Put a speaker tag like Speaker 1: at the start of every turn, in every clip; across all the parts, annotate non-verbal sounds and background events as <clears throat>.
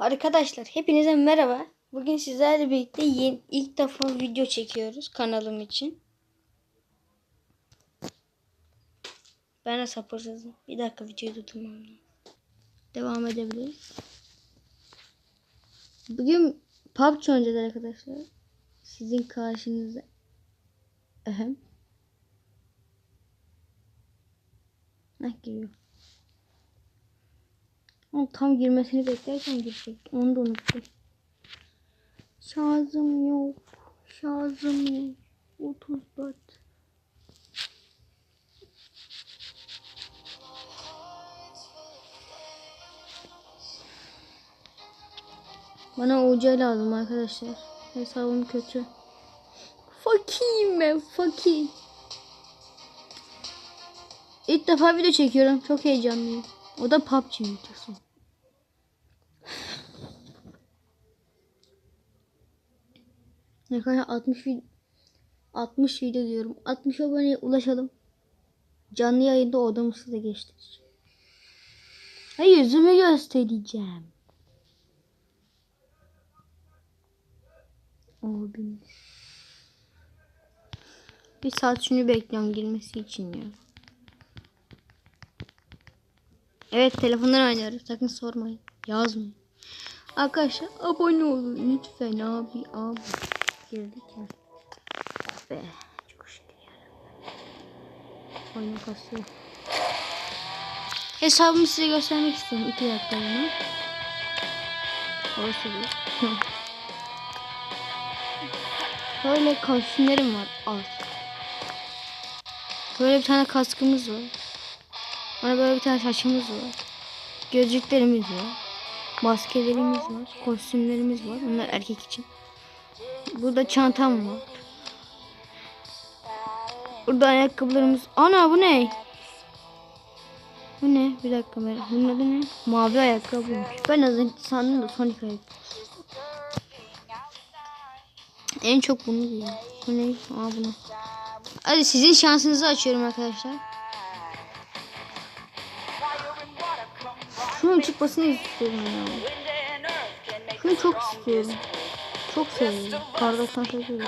Speaker 1: Arkadaşlar hepinize merhaba. Bugün sizlerle birlikte yeni, ilk defa video çekiyoruz kanalım için. Ben de sabırsızım. Bir dakika videoyu durdurmam lazım. Devam edebiliriz. Bugün PUBG oynayacağız arkadaşlar. Sizin karşınızda. Ehem. Heh giriyor. Ama tam girmesini beklerken girecek. Onu da unuttum. Şarjım yok. Şarjım yok. 34. Bana UC lazım arkadaşlar. Hesabım kötü. Fakirim ben fakir. İlk defa video çekiyorum. Çok heyecanlıyım. O da PUBG videosu. Ne kadar 60 video 60 video diyorum. 60 aboneye ulaşalım. Canlı yayında odamızı da geçtireceğim. Ha yüzümü göstereceğim. Abim. Bir saat şunu bekliyorum girmesi için ya. Evet telefondan oynuyoruz. Sakın sormayın. Yazmayın. Arkadaşlar abone olun lütfen abi abi. Girdik ya. Be çok şükür yarabbim. Oyun kasıyor. Hesabımı size göstermek istiyorum. İki dakika bunu. Orası değil. <laughs> Böyle kostümlerim var. Az. Böyle bir tane kaskımız var. Bana böyle bir tane saçımız var. Gözlüklerimiz var. Maskelerimiz var. Kostümlerimiz var. Bunlar erkek için. Burada çantam var. Burada ayakkabılarımız. Ana bu ne? Bu ne? Bir dakika merak. Bunun adı ne? Mavi ayakkabıymış. Ben az önce sandım da Sonic ayakkabı. En çok bunu giyiyorum. Bu ne? Aa bunu. Hadi sizin şansınızı açıyorum arkadaşlar. Şunun çıkmasını istiyorum ya. Şunu çok istiyorum. Çok seviyorum. Kardeşten seviyorum.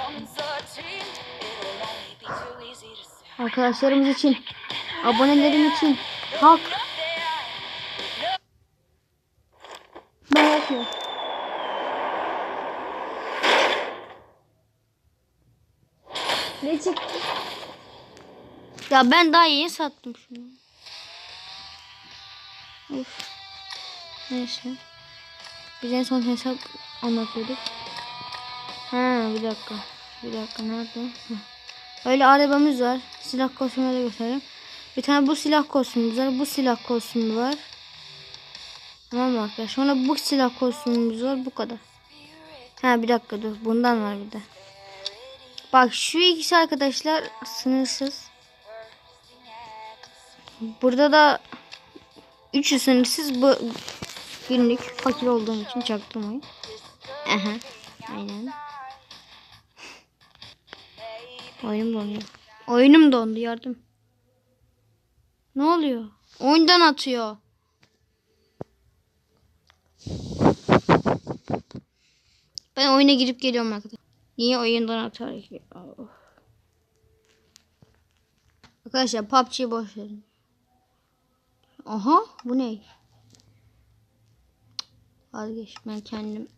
Speaker 1: Arkadaşlarımız için, abonelerim için, halk. Merak yok. Ne çıktı? Ya ben daha yeni sattım şunu. Of. Neyse. Biz en son hesap anlatıyorduk. Ha bir dakika. Bir dakika nerede? Öyle arabamız var. Silah kostümü de göstereyim. Bir tane bu silah kostümümüz var. Bu silah kostümü var. Tamam mı arkadaşlar? Sonra bu silah kostümümüz var. Bu kadar. Ha bir dakika dur. Bundan var bir de. Bak şu ikisi arkadaşlar sınırsız. Burada da üçü sınırsız. Bu günlük fakir olduğum için çaktırmayın. Aha. Aynen. Oyunum donuyor. Oyunum dondu yardım. Ne oluyor? Oyundan atıyor. Ben oyuna girip geliyorum arkadaşlar. Niye oyundan atar ki? Arkadaşlar PUBG'yi boş verin. Aha bu ne? Vazgeç ben kendim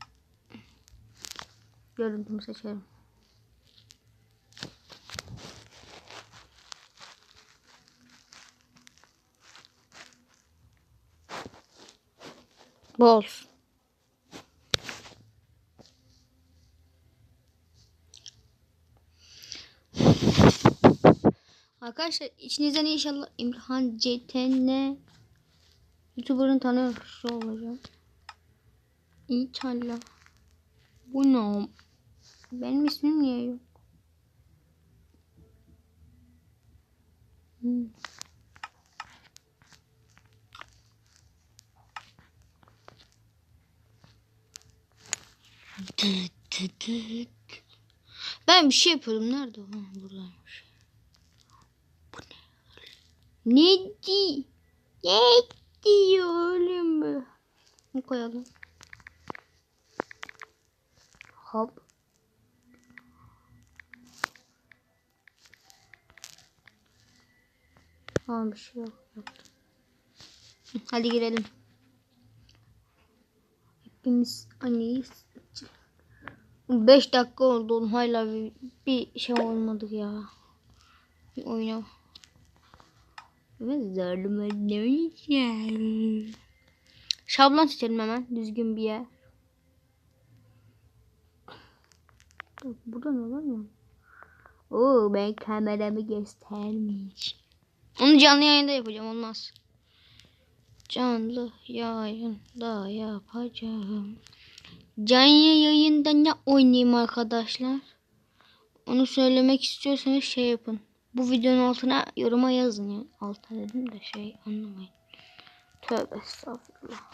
Speaker 1: görüntümü seçerim. Bu olsun. Arkadaşlar içinizden inşallah İmran CTN YouTuber'ın tanıyorsa olacağım. İnşallah. Bu ne? Benim ismim niye yok? Hmm. Ben bir şey yapıyordum. Nerede? Ha, buradaymış. Bu ne? Ne di? Ne diyor oğlum bu? Koyalım? Hop. Aa bir şey yok. Hı, Hadi girelim. Hepimiz anneyiz. 5 dakika oldu hala bir, bir şey olmadı ya. Bir oyna. Evet zorlama ne? Şablon seçelim hemen düzgün bir yer. Bak, Burada ne var mı? Oo ben kameramı göstermiş. Onu canlı yayında yapacağım olmaz. Canlı yayında yapacağım. Canlı yayında ne oynayayım arkadaşlar? Onu söylemek istiyorsanız şey yapın. Bu videonun altına yoruma yazın ya. Altına dedim de şey anlamayın. Tövbe estağfurullah.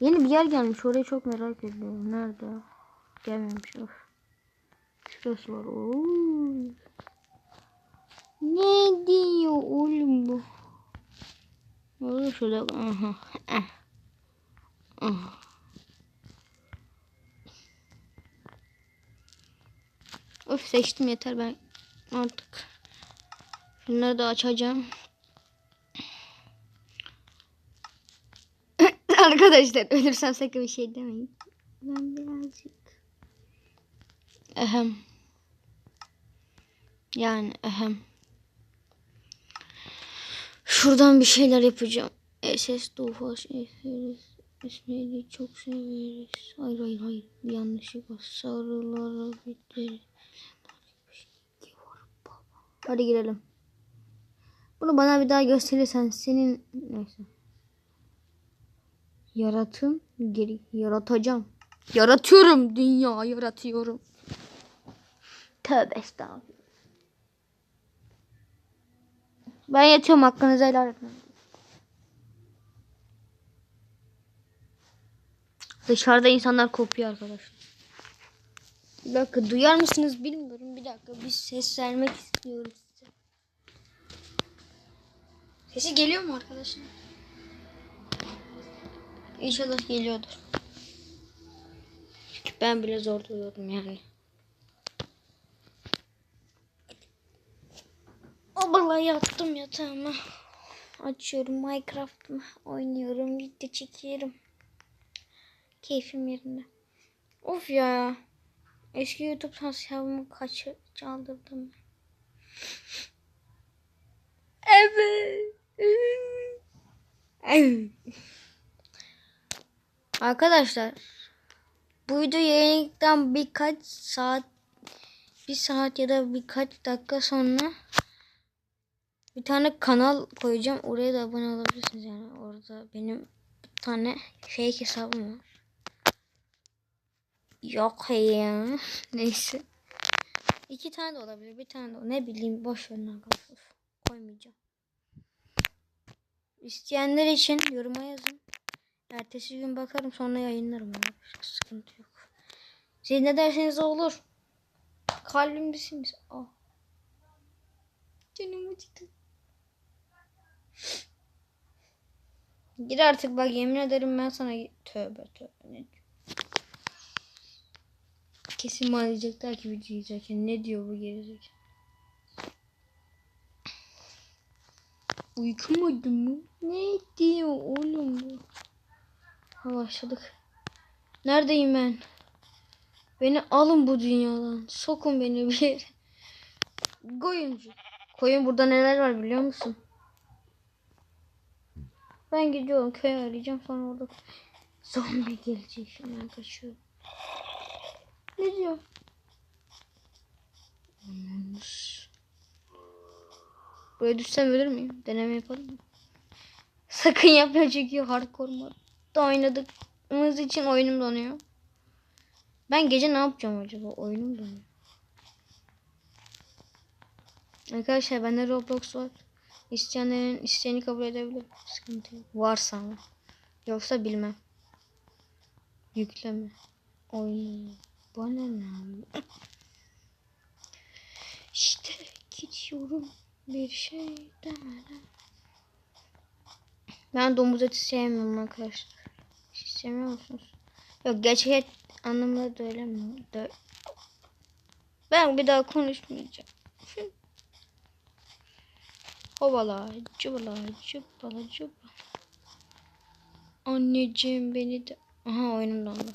Speaker 1: Yeni bir yer gelmiş. Orayı çok merak ediyorum. Nerede? Gelmemiş. Of. Şurası var. Ne diyor oğlum bu? Orada şurada. Aha. Eh. Aha. Of seçtim yeter ben artık. Şunları da açacağım. <laughs> Arkadaşlar ölürsem sakın bir şey demeyin. Ben birazcık ehem. Yani ehem. Şuradan bir şeyler yapacağım. SS Doğuş Esmeyi çok severiz. Hayır hayır hayır. Bir yanlışlık var. Sarılara bitir. Hadi girelim. Bunu bana bir daha gösterirsen senin neyse. Yaratım geri yaratacağım. Yaratıyorum dünya yaratıyorum. Tövbe estağfurullah. Ben yatıyorum hakkınızı helal etmem. Dışarıda insanlar kopuyor arkadaşlar. Bir dakika duyar mısınız bilmiyorum. Bir dakika bir ses vermek istiyorum size. Sesi geliyor mu arkadaşlar? İnşallah geliyordur. Çünkü ben bile zor duyuyorum yani. Abla yattım yatağıma. Açıyorum Minecraft'ımı. Oynuyorum. Video çekiyorum. Keyfim yerinde. Of ya. Eski YouTube hesabımı kaç çaldırdım. Evet. <laughs> Arkadaşlar bu video yayınlıktan birkaç saat bir saat ya da birkaç dakika sonra bir tane kanal koyacağım. Oraya da abone olabilirsiniz yani. Orada benim bir tane fake hesabım var. Yok ya. <laughs> Neyse. İki tane de olabilir. Bir tane de ne bileyim boş verin arkadaşlar. Koymayacağım. İsteyenler için yoruma yazın. Ertesi gün bakarım sonra yayınlarım. ya. Sıkıntı yok. Siz ne derseniz olur. Kalbimdesiniz. Ah. Canım acıdı. Gir artık bak yemin ederim ben sana tövbe tövbe ne. Kesin bana diyecekler ki video izlerken ne diyor bu gerizekalı. Uykumadı mı? Ne diyor oğlum bu? Ha başladık. Neredeyim ben? Beni alın bu dünyadan. Sokun beni bir yere. Koyuncu. Koyun burada neler var biliyor musun? Ben gidiyorum köy arayacağım sonra orada zombi gelecek şimdi ben kaçıyorum. Ne diyor? Anlamış. Böyle düşsem ölür müyüm? Deneme yapalım mı? Sakın yapma çünkü hardcore modda oynadığımız için oyunum donuyor. Ben gece ne yapacağım acaba? Oyunum donuyor. Arkadaşlar bende Roblox var. İsteyenlerin isteğini kabul edebilirim. Sıkıntı yok. Varsa ama. Yoksa bilmem. Yükleme. Oyunu. Bana ne? <clears throat> İşte gidiyorum bir şey demeden. Ben domuz eti sevmiyorum arkadaşlar. Siz sevmiyor musunuz? Yok gerçek Anlamda da öyle mi? De ben bir daha konuşmayacağım. Hovala, cıbala, cıbala, cıbala. Anneciğim beni de... Aha oyunum dondu.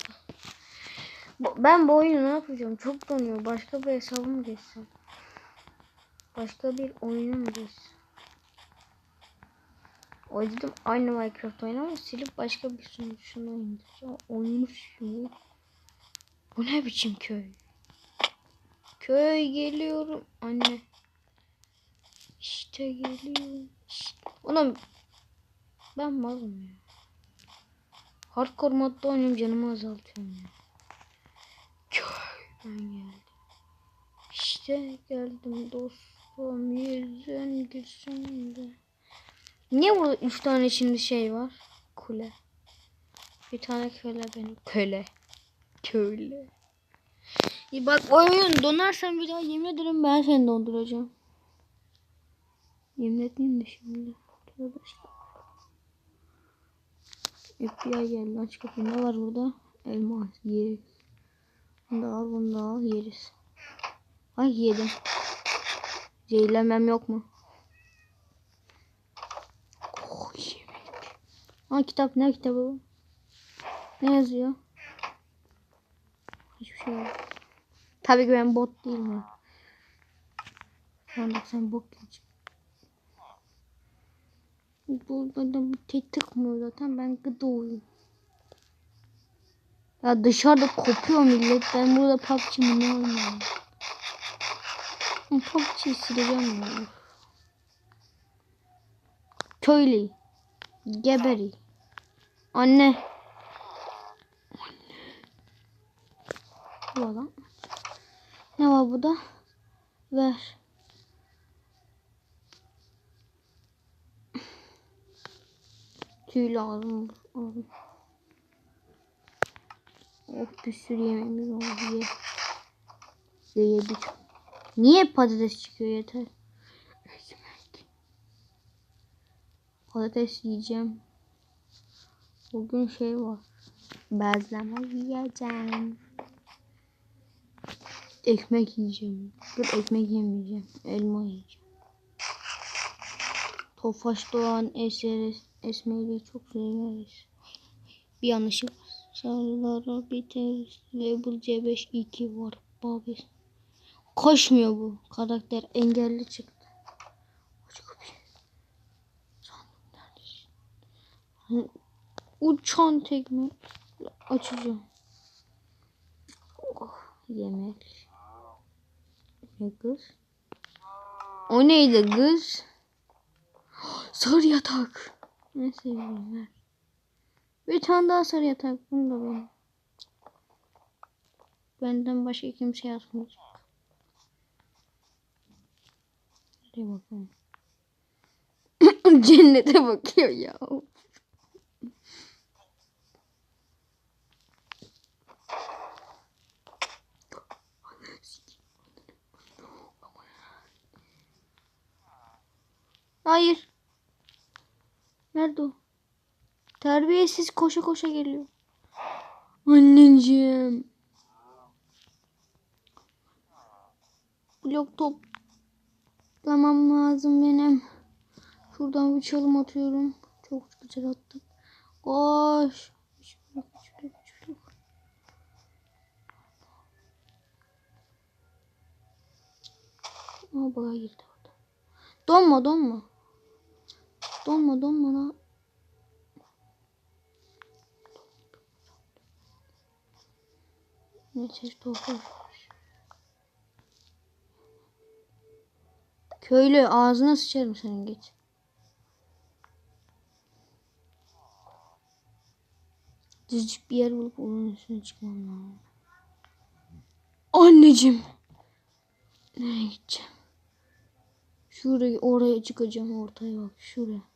Speaker 1: Ben bu oyunu ne yapacağım? Çok donuyor. Başka bir hesabı mı? Başka bir oyuna mı geçsem? Oynadım aynı Minecraft oyunu ama silip başka bir sunucusunu oynayacağım. Oyunu siliyor. Bu ne biçim köy? Köy geliyorum anne. İşte geliyorum. İşte. Ulan ben malım ya. Hardcore modda oynuyorum canımı azaltıyorum ya. Köy ben geldim. İşte geldim dostum yüzün gülsün de. Niye burada üç tane şimdi şey var? Kule. Bir tane köle benim. Köle. Köle. İyi bak oyun donarsan bir daha yemin ederim ben seni donduracağım. Yemin etmeyeyim de şimdi. Tövbe FBI geldi aç kapıyı. Ne var burada? Elma yeriz. Bunu da al bunu da al yeriz. Ay yedim. Zehirlenmem yok mu? Oh yemek. Ha kitap ne kitabı? Ne yazıyor? Hiçbir şey yok. Tabii ki ben bot değilim anda sen bot diyeceğim. Bu bana bir tek tıkmıyor zaten ben gıdıyım. Ya dışarıda kopuyor millet. Ben burada PUBG mi ne oynuyorum? PUBG'yi sileceğim ya. Köylü. Geberi. Anne. Bu adam. Ne var burada? Ver. Tüy lazım. Oh bir sürü yemeğimiz oldu. Ye. Ye yedik. Niye patates çıkıyor yeter. Patates yiyeceğim. Bugün şey var. Bazlama yiyeceğim. Ekmek yiyeceğim. Dur ekmek yemeyeceğim. Elma yiyeceğim. Tofaş Doğan eseri esmeyi çok severiz. Bir yanlışım var. Sarılara biter. Label C5 2 var. Babes. Koşmuyor bu. Karakter engelli çıktı. Sandım neredesin? Uçan tekme. Açacağım. Oh, yemek. Ne kız? O neydi kız? <gasps> Sarı yatak. Ne seviyorum ver. Bir tane daha sarı yatak. Bunu da benim. Benden başka kimse yazmayacak. Hadi bakalım. <clears throat> Cennete bakıyor ya. Hayır. Nerede o? Terbiyesiz koşa koşa geliyor. Anneciğim. Blok toplamam lazım benim. Şuradan bir çalım atıyorum. Çok güzel attım. Koş. Aa baga girdi orada. Donma donma. Donma donma lan. Neyse toplar. Köylü ağzına sıçarım senin git. Düzcük bir yer bulup onun üstüne çıkmam lazım. Anneciğim. Nereye gideceğim? Şuraya oraya çıkacağım ortaya bak şuraya.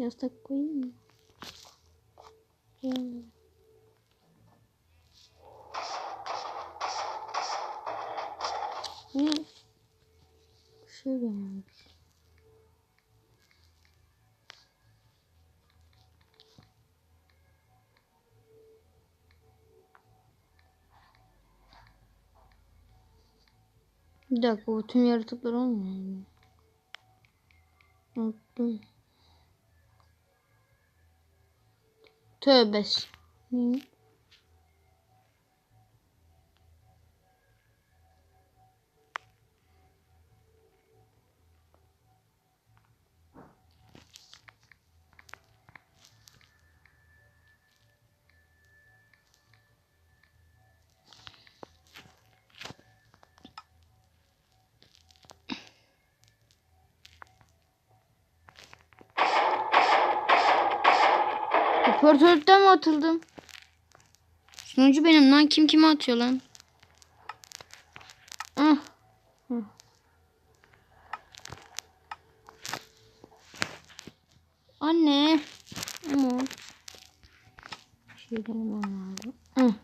Speaker 1: Yastık koyayım mı? Yani. Ne? Şey Bir dakika bu tüm yaratıklar olmuyor. Unuttum. Tövbes. Operatörden mi atıldım? Sunucu benim lan. Kim kime atıyor lan? Ah. Hı. Anne. Ama. Şey demem lazım. Hı.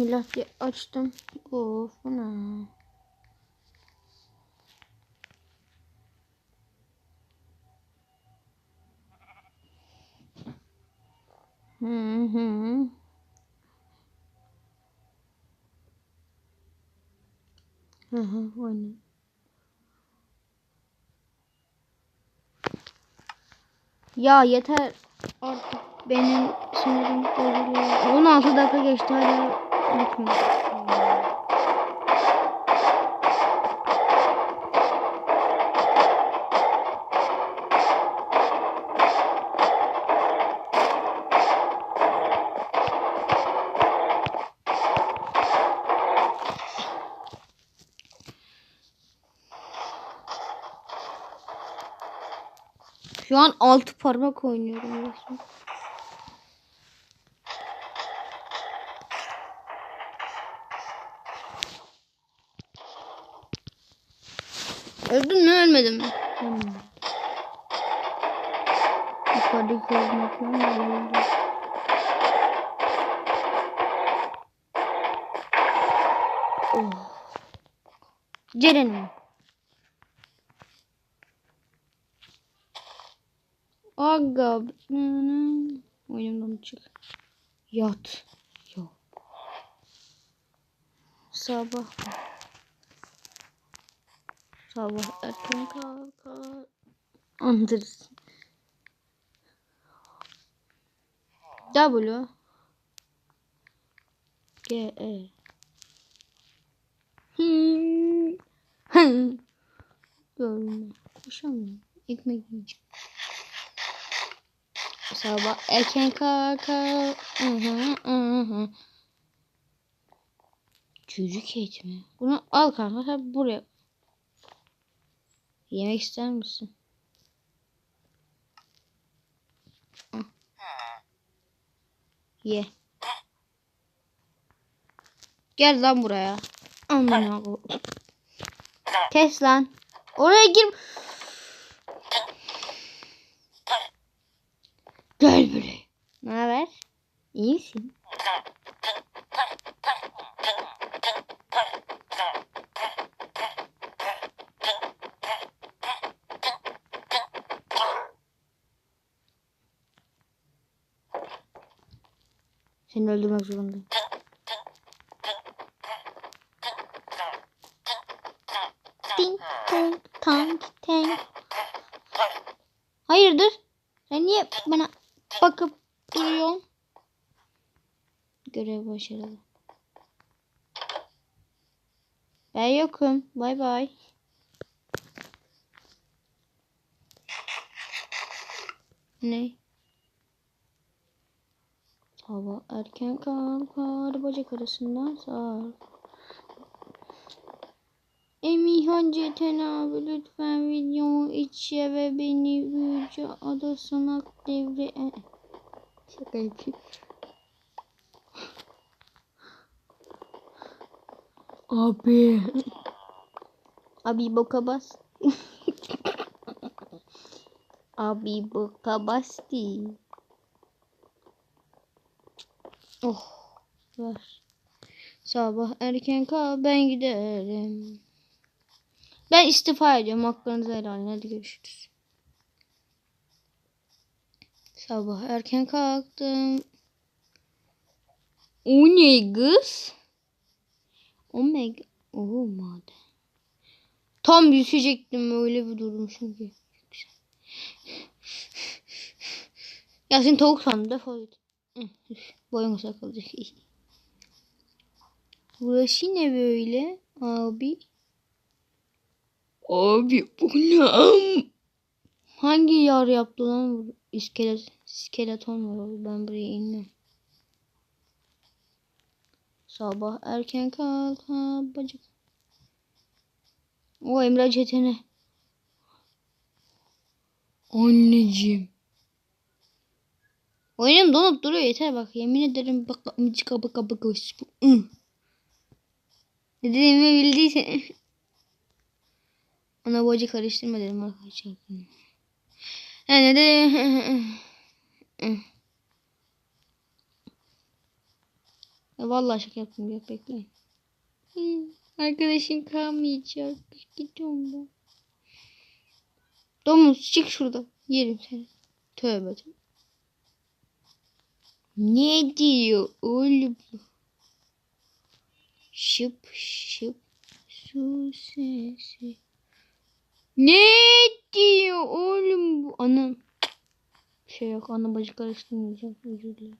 Speaker 1: Bismillah diye açtım. Of ne? Hı hı. Hı hı, aynen. Ya yeter artık benim sinirim bozuluyor. 16 dakika geçti hala bitmedi. Şu an altı parmak oynuyorum. Öldün mü ölmedin mi? Ölmedim. Yukarıdaki ne oldu? Oh. Ceren'im. Aga. Oyundan çık. Yat. Yok. Sabah. Sabah erken kalkar. Andırsın. W. G. E. Görme. Koşamıyorum. Ekmek yiyeceğim. Sabah erken kalkar. Hı hı hı hı. Çocuk et mi? Bunu al kanka buraya. Yemek ister misin? Ye. Gel lan buraya. Aman. Kes lan. Oraya gir. Gel buraya. Ne haber? İyi misin? Öldürmek zorundayım. Ding dong tank tank. Hayırdır? Sen niye bana bakıp duruyorsun? Görev başarılı. Ben yokum. Bay bay. Ne? Sabah erken kalkar bacak arasından sar. Emirhan Ceten abi lütfen videomu içe ve beni büyücü adasına devre... Şaka yapayım. Abi. Abi boka bas. <laughs> Abi boka bastı. Oh. Ver. Sabah erken kal ben giderim. Ben istifa ediyorum. Hakkınızı helal. Hadi görüşürüz. Sabah erken kalktım. O ne kız? Omega. Oh maden. Tam düşecektim öyle bir durmuşum ki. Ya sen tavuk sandım defol git. Boyun sakılacak. <laughs> Burası ne böyle abi? Abi bu ne? Hangi yar yaptı lan bu? İskelet, skeleton var abi. Ben buraya inmem. Sabah erken kalk ha bacık. O Emre Çetin'e. Anneciğim. Oyunum donup duruyor yeter bak yemin ederim bak mıcık kabı kabı koş. Ne dediğimi bildiysen. Ana bacı karıştırma dedim arkadaşlar. Ha ne dedim. <laughs> Ya vallahi şaka yaptım ya bekleyin. Hı, Arkadaşım kalmayacak. Gidiyorum ben. Domuz çık şurada. Yerim seni. Tövbe tövbe. Ne diyor oğlum? Şıp şıp su sesi. Ne diyor oğlum bu? Anam. Şey yok. Ana bacı karıştırmayacağım. Özür dilerim.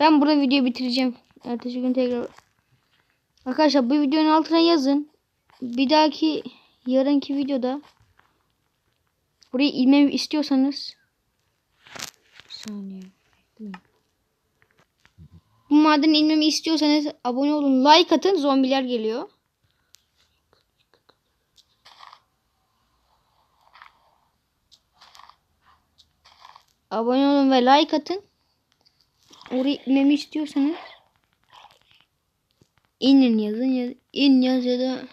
Speaker 1: Ben burada videoyu bitireceğim. Ertesi gün tekrar. Arkadaşlar bu videonun altına yazın. Bir dahaki yarınki videoda buraya inmemi istiyorsanız bir saniye. Bu madene inmemi istiyorsanız abone olun, like atın. Zombiler geliyor. Abone olun ve like atın. Oraya inmemi istiyorsanız inin yazın ya in yaz ya da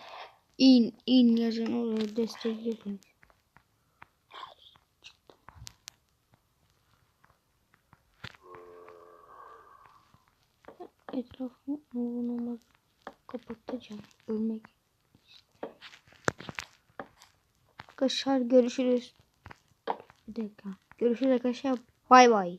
Speaker 1: in in yazın olur destekleyin. Etrafımı olmaz kapatacağım. Ölmek. Arkadaşlar görüşürüz. Bir dakika. Görüşürüz arkadaşlar. Bay bay.